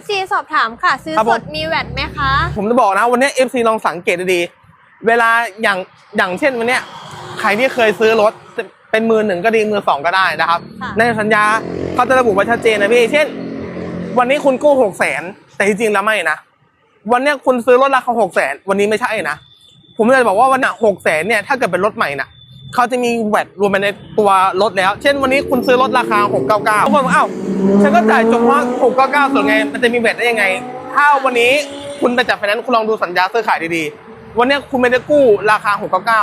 FC สอบถามค่ะ ซื้อครับสผมดมีแวดไหมคะ ผมจะบอกนะวันนี้ FC ลองสังเกตดีๆเวลาอย่างอย่างเช่นวันเนี้ยใครที่เคยซื้อรถเป็นมือหนึ่งก็ดีมือสองก็ได้นะครับ ค่ะ ในสัญญาเขาจะระบุไว้ชัดเจนนะพี่ เช่น วันนี้คุณกู้หกแสนแต่จริงๆแล้วไม่นะ วันเนี้ยคุณซื้อรถราคาหกแสนวันนี้ไม่ใช่นะ ผมเลยบอกว่าวันเนี้หกแสนเนี่ยถ้าเกิดเป็นรถใหม่น่ะ เขาจะมีแวดรวมไปในตัวรถแล้ว เช่นวันนี้คุณซื้อรถราคาหกเก้าเก้าทุกคนบอกอ้าวฉันก็จ่ายจบเพราะหกเก้าเก้าส่วนไง มันจะมีแวดได้ยังไง ถ้าวันนี้คุณไปจัดไฟแนนซ์คุณลองดูสัญญาซื้อขายดีๆ วันนี้คุณไม่ได้กู้ราคา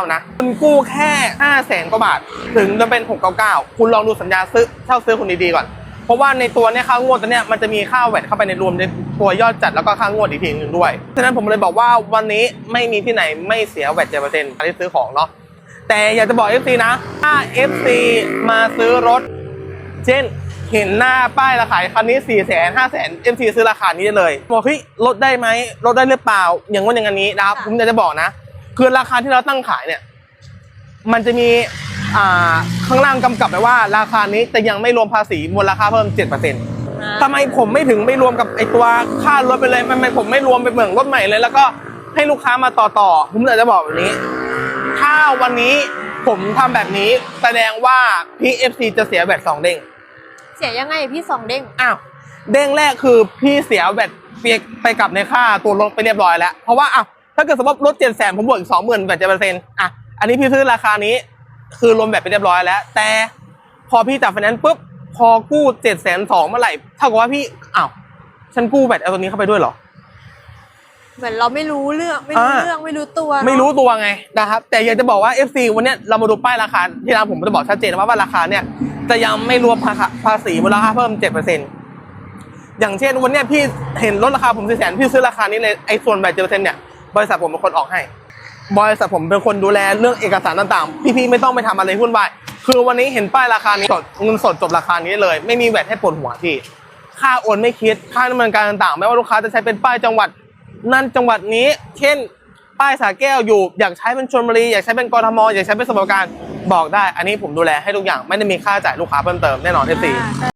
699 นะ คุณกู้แค่5แสนกว่าบาท ถึงจะเป็น 699 คุณลองดูสัญญาซื้อเช่าซื้อคุณดีๆก่อน เพราะว่าในตัวเนี้ยค่างวดตัวเนี้ยมันจะมีค่าแวดเข้าไปในรวมในตัวยอดจัดแล้วก็ค่างวดอีกทีหนึงด้วย ฉะนั้นผมเลยบอกว่าวันนี้ไม่มีที่ไหนไม่เสียแวดเจ็ดเปอร์เซ็นต์ที่ซื้อของเนาะ แต่อยากจะบอก FC นะ ถ้า FC มาซื้อรถ เช่นเห็นหน้าป้ายราคาคันนี้4ี่แสนห้าแสนเอ็มซีซื้อราคานี้ได้เลยบอกเฮ้ยลดได้ไหมลดได้หรือเปล่า อย่างว่าอย่างนี้นะครับค่ะผมอยากจะบอกนะ คือราคาที่เราตั้งขายเนี่ย มันจะมีอ่าข้างล่างกำกับไว้ว่า ราคานี้จะยังไม่รวมภาษีมูลค่าเพิ่ม7%ทำไมผมไม่ถึงไม่รวมกับไอตัวค่ารถไปเลยทำไมผมไม่รวมไปเหมือนรถใหม่เลย แล้วก็ให้ลูกค้ามาต่อต่อผมอยากจะบอกแบบนี้ ถ้าวันนี้ผมทำแบบนี้แสดงว่า PFC จะเสียแบตสองเด้ง เสียยังไงพี่สองเด้ง อ้าวเด้งแรกคือพี่เสียแบตเปียกไปกับในค่าตัวรถไปเรียบร้อยแล้ว เพราะว่าอะถ้าเกิดสมมติรถเจ็ดแสนผมบวกอีกสองหมื่นแบตเจ็ดเปอร์เซ็นต์อะอันนี้พี่ซื้อราคานี้คือรวมแบตไปเรียบร้อยแล้ว แต่พอพี่จับไฟแนนซ์ปุ๊บพอกู้เจ็ดแสนสองเมื่อไหร่เท่ากับว่าพี่อ้าวฉันกู้แบตเอาตัวนี้เข้าไปด้วยเหรอ เหมือนเราไม่รู้เรื่องไม่รู้อ่า เรื่องไม่รู้ตัวเนอะไม่รู้ตัวไงนะครับ แต่อยากจะบอกว่า FC วันเนี้ยเรามาดูป้ายราคา ที่ร้านผมจะบอกชัดเจนว่าว่าราคาเนี่ยจะยังไม่รวมภาษีภาษีมูลค่าเพิ่ม 7%อย่างเช่นวันเนี้ยพี่เห็นลดราคาผมสี่แสนพี่ซื้อราคานี้เลยไอ้ส่วนแบตเจ็ดเปอร์เซ็นต์เนี่ยบริษัทผมเป็นคนออกให้ บริษัทผมเป็นคนดูแลเรื่องเอกสารต่างๆ พี่ๆไม่ต้องไปทำอะไรวุ่นวายคือวันนี้เห็นป้ายราคานี้สดเงินสดจบราคานี้เลย ไม่มีแบตให้ปวดหัวพี่ ค่าโอนไม่คิด ค่าดำเนินการต่างๆ ไม่ว่าลูกค้าจะใช้เป็นป้ายจังหวัด นั่นจังหวัดนี้ เช่น ป้ายสาแก้วอยู่ อยากใช้เป็นชลบุรี อยากใช้เป็นกรทม อยากใช้เป็นสมุทรปราการบอกได้ อันนี้ผมดูแลให้ทุกอย่างไม่ได้มีค่าจ่ายลูกค้าเพิ่มเติมแน่นอนที่สี่อ่าใช่